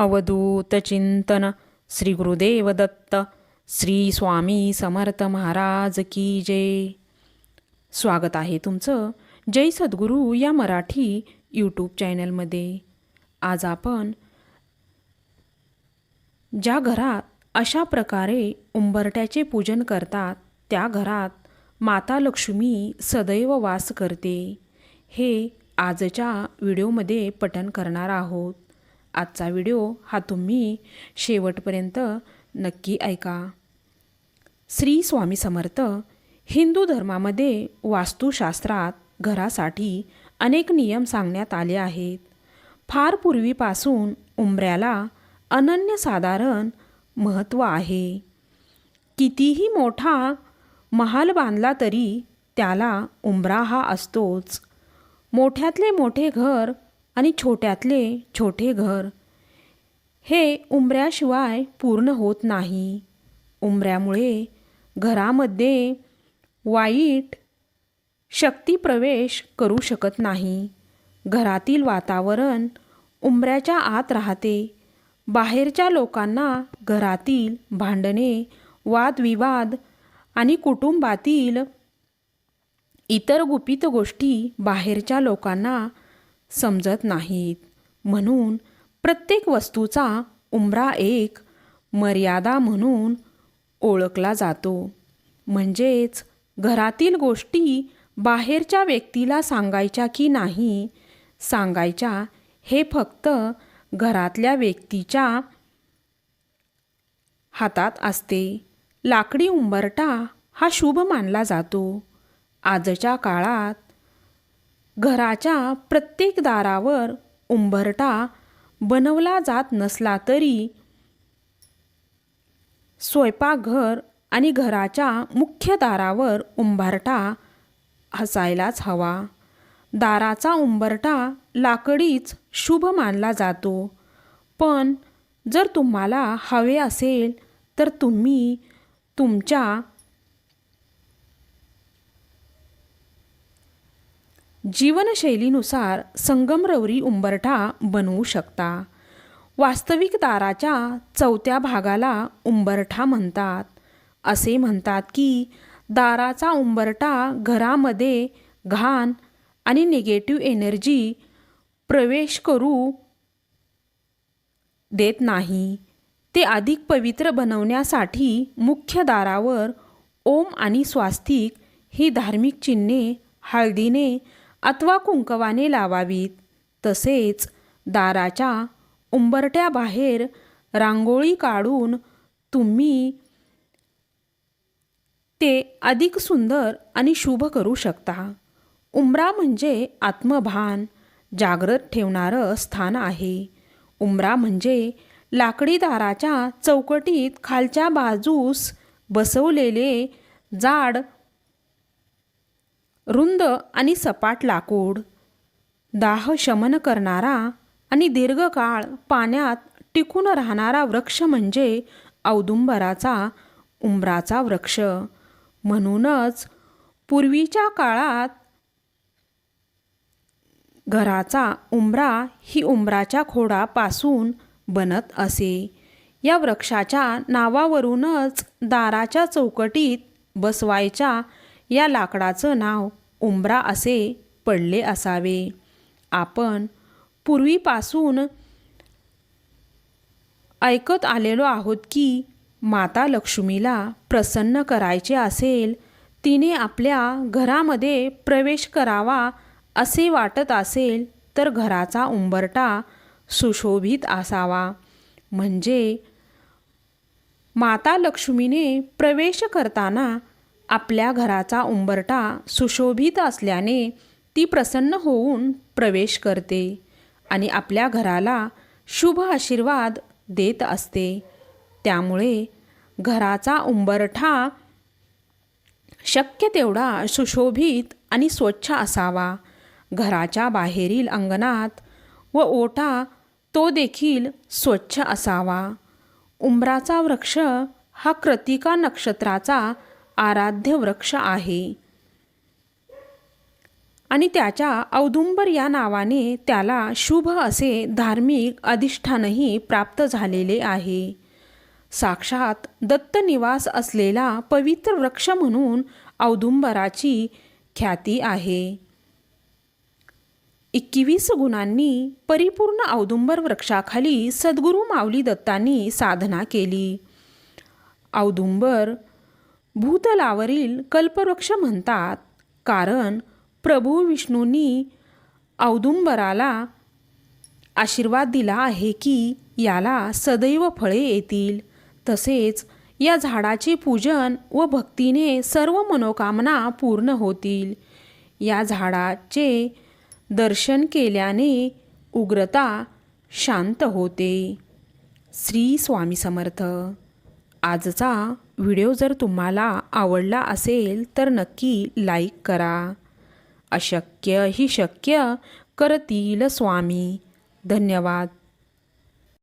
अवधूत चिंतन श्री गुरुदेव दत्त श्री स्वामी समर्थ महाराज की जय। स्वागत आहे तुमचं जय सद्गुरू या मराठी यूट्यूब चॅनलमध्ये. आज आपण ज्या घरात अशा प्रकारे उंबरट्याचे पूजन करतात त्या घरात माता लक्ष्मी सदैव वास करते हे आजच्या व्हिडिओमध्ये पठण करणार आहोत. आजचा व्हिडिओ हा तुम्ही शेवटपर्यंत नक्की ऐका. श्री स्वामी समर्थ हिंदू धर्मामध्ये वास्तुशास्त्रात घरासाठी अनेक नियम सांगण्यात आले आहेत. फार पूर्वीपासून उंबऱ्याला अनन्यसाधारण महत्त्व आहे. कितीही मोठा महाल बांधला तरी त्याला उंबरा हा असतोच. मोठ्यातले मोठे घर आणि छोट्यातले छोटे घर. हे उंबऱ्याशिवाय पूर्ण होत नाही. उंबऱ्यामुळे घरामध्ये वाईट शक्ती प्रवेश करू शकत नाही. घरातील वातावरण उंबऱ्याच्या आत राहते. बाहेरच्या लोकांना घरातील भांडणे वादविवाद आणि कुटुंबातील इतर गुपित गोष्टी बाहेरच्या लोकांना समजत नाहीत. म्हणून प्रत्येक वस्तूचा उंबरा एक मर्यादा म्हणून ओळखला जातो. म्हणजेच घरातील गोष्टी बाहेरच्या व्यक्तीला सांगायच्या की नाही सांगायच्या हे फक्त घरातल्या व्यक्तीच्या हातात असते. लाकडी उंबरटा हा शुभ मानला जातो. आजच्या काळात घराच्या प्रत्येक दारावर उंबरटा बनवला जात नसला तरी स्वयंपाकघर आणि घराच्या मुख्य दारावर उंबरटा असायलाच हवा. दाराचा उंबरटा लाकडीच शुभ मानला जातो. पण जर तुम्हाला हवे असेल तर तुम्ही तुमच्या जीवनशैलीनुसार संगमरवरी उंबरठा बनवू शकता. वास्तविक दाराच्या चौथ्या भागाला उंबरठा म्हणतात. असे म्हणतात की दाराचा उंबरठा घरामध्ये घाण आणि निगेटिव्ह एनर्जी प्रवेश करू देत नाही. ते अधिक पवित्र बनवण्यासाठी मुख्य दारावर ओम आणि स्वास्तिक ही धार्मिक चिन्हे हळदीने अथवा कुंकवाने लावावीत. तसेच दाराच्या उंबरट्याबाहेर रांगोळी काढून तुम्ही ते अधिक सुंदर आणि शुभ करू शकता. उंबरा म्हणजे आत्मभान जागृत ठेवणारं स्थान आहे. उंबरा म्हणजे लाकडी दाराच्या चौकटीत खालच्या बाजूस बसवलेले जाड रुंद आणि सपाट लाकूड. दाह शमन करणारा आणि दीर्घकाळ पाण्यात टिकून राहणारा वृक्ष म्हणजे औदुंबराचा उंबराचा वृक्ष. म्हणूनच पूर्वीच्या काळात घराचा उंबरा ही उंबराच्या खोडापासून बनत असे. या वृक्षाच्या नावावरूनच दाराच्या चौकटीत बसवायच्या या लाकडाचं नाव उंबरा असे पडले असावे. आपण पूर्वीपासून ऐकत आलेलो आहोत की माता लक्ष्मीला प्रसन्न करायचे असेल तिने आपल्या घरामध्ये प्रवेश करावा असे वाटत असेल तर घराचा उंबरटा सुशोभित असावा. म्हणजे माता लक्ष्मीने प्रवेश करताना आपल्या घराचा उंबरटा सुशोभित असल्याने ती प्रसन्न होऊन प्रवेश करते आणि आपल्या घराला शुभ आशीर्वाद देत असते. त्यामुळे घराचा उंबरठा शक्य तेवढा सुशोभित आणि स्वच्छ असावा. घराच्या बाहेरील अंगणात व ओटा तो देखील स्वच्छ असावा. उंबराचा वृक्ष हा कृतिका नक्षत्राचा आराध्य वृक्ष आहे. आणि त्याच्या औदुंबर या नावाने त्याला शुभ असे धार्मिक अधिष्ठानही प्राप्त झालेले आहे. साक्षात दत्तनिवास असलेला पवित्र वृक्ष म्हणून औदुंबराची ख्याती आहे. एकवीस गुणांनी परिपूर्ण औदुंबर वृक्षाखाली सद्गुरू माऊली दत्तांनी साधना केली. औदुंबर भूतलावरील कल्पवृक्ष म्हणतात कारण प्रभू विष्णूंनी औदुंबराला आशीर्वाद दिला आहे की याला सदैव फळे येतील. तसेच या झाडाचे पूजन व भक्तीने सर्व मनोकामना पूर्ण होतील. या झाडाचे दर्शन केल्याने उग्रता शांत होते. श्री स्वामी समर्थ. आजचा व्हिडिओ जर तुम्हाला आवडला असेल तर नक्की लाईक करा. अशक्य ही शक्य करतील स्वामी. धन्यवाद.